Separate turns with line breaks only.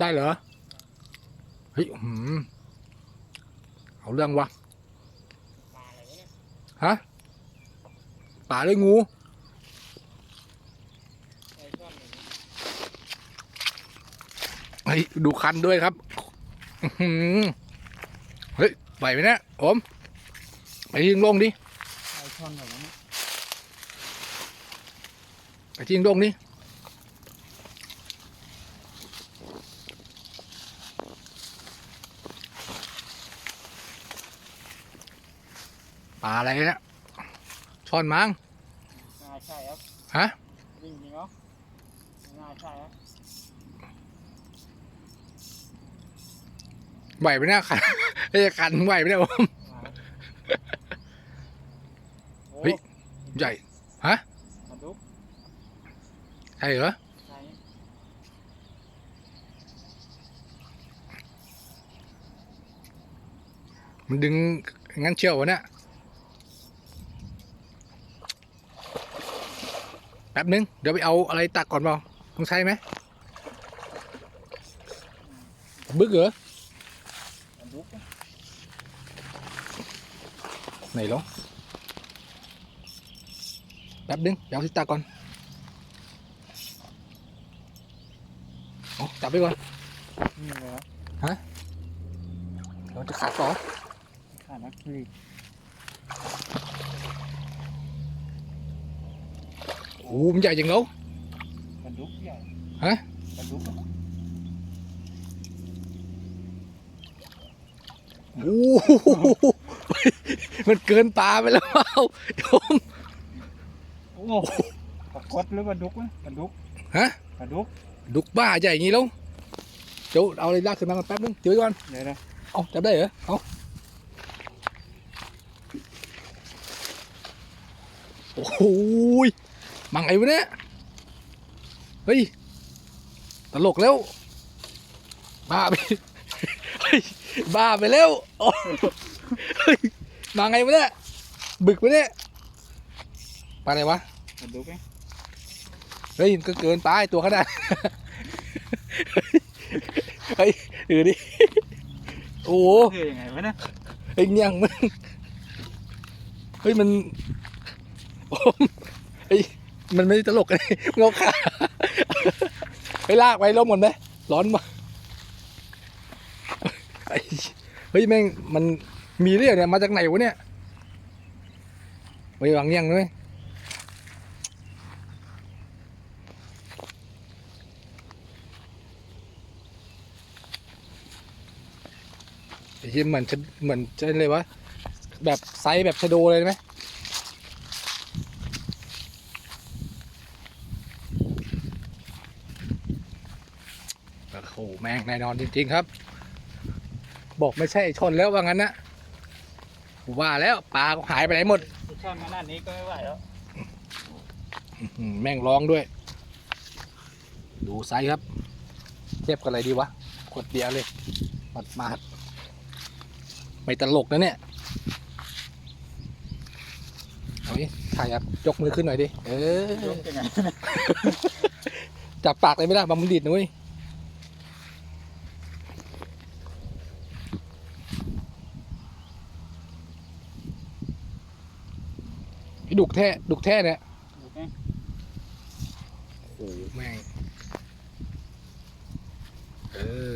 ได้เหรอ เฮ้ยหืมเอาเรื่องวะ
ปลาอะไรวะเนี่ย
ฮะป่าเลยงู
ไอ้ช่อนอย่างนี้
เฮ้ยดูคันด้วยครับอื้อหือเฮ้ยไหวไหมเนี่ยผมไปทิ้งลงดิ
ไอ้ช่อนแบบนั้นเนี่ย
ไปทิ้งลงดิ ปลาอะไรเนี่ยช่อนมั้ง
น่าใช่ครับ
ฮะ
จริงจริงๆเหรอน่าใช่ครับ
ไหวไหมเนี่ยคันเฮ้ยคันไหวไหมเนี่ยผม
โอ้
เฮ้ยใหญ่ฮะ
ปลาดุก
ใช่เหรอ
ใช่
มันดึงงั้นเชียววะเนี่ย แป๊บนึง เดี๋ยวไปเอาอะไรตักก่อนเปล่าต้องใช้ไหมบึกเหรอ
ปลาดุกอะ
ไหนลองแป๊บนึงเดี๋ยวเอาที่ตักก่อนเอาจับไปก่อน
นี่เลยครับ
เดี๋ยวจะขาดต่อ
ขาดนักคลี
โอ้โหมันใหญ่จังแล้ว
ปลาดุกใหญ่
ฮะ
ปลาดุกอะ
โอ้โหมันเกินปลาไปแล้วเปล่าโยม
โอ้ปลากดหรือปลาดุกวะปลาดุก
ฮะ
ปลาดุก
ดุกบ้าใหญ่อย่างนี้แล้วเดี๋ยวเอาอะไรลากขึ้นมาแป๊บนึงเดี๋ยวก่อน
เดี๋ยวนะ
เอาจับได้เหรอเอาโอ้ย มังไงวะเนี่ยเฮ้ยตลกแล้ว บ้าไปเฮ้ยบ้าไปแล้วโอ้เฮ้ยมาไงวะเนี่ยบึกวะเนี่ยปลาไหนวะ
ปลาดุกไง
เฮ้ยก็เกินไปตัวขนาดเฮ้ยดูดิโอ้โห
คือยังไงวะเนี่ย
ไอ้เงี้ยงมันเฮ้ยมันโอ้มเฮ้ย มันไม่ตลกเลยงอขาไปลากไปล้มหมดไหมร้อนมาเฮ้ยแม่งมันมีเรื่องเนี่ยมาจากไหนวะเนี่ยไปวางเงี้ยงเลยไอ้ที่เหมือนเหมือนจะเลยวะแบบไซส์แบบชะโดเลยไหมโอ้โหแม่งแน่นอนจริง ๆ ครับ บอกไม่ใช่ชนแล้วว่างั้นนะว่าแล้วปลาก็หายไปไหนหมด
ไอ้ช่อนขนาดนี้ก็ไม่ไหวแล้ว
อืมแม่งร้องด้วย ดูไซส์ครับ เทียบกับอะไรดีวะขวดเดียวเลยมัดมาดไม่ตลกนะเนี่ยเอาดิถ่ายครับยกมือขึ้นหน่อยดิ เออ
ยกยังไง
จับปากเลยไม่ได้บามันดิดนะเว้ย ดุกแท้ดุกแท้เนี่ย
ดุกไง
โอ้โหแม่งเออ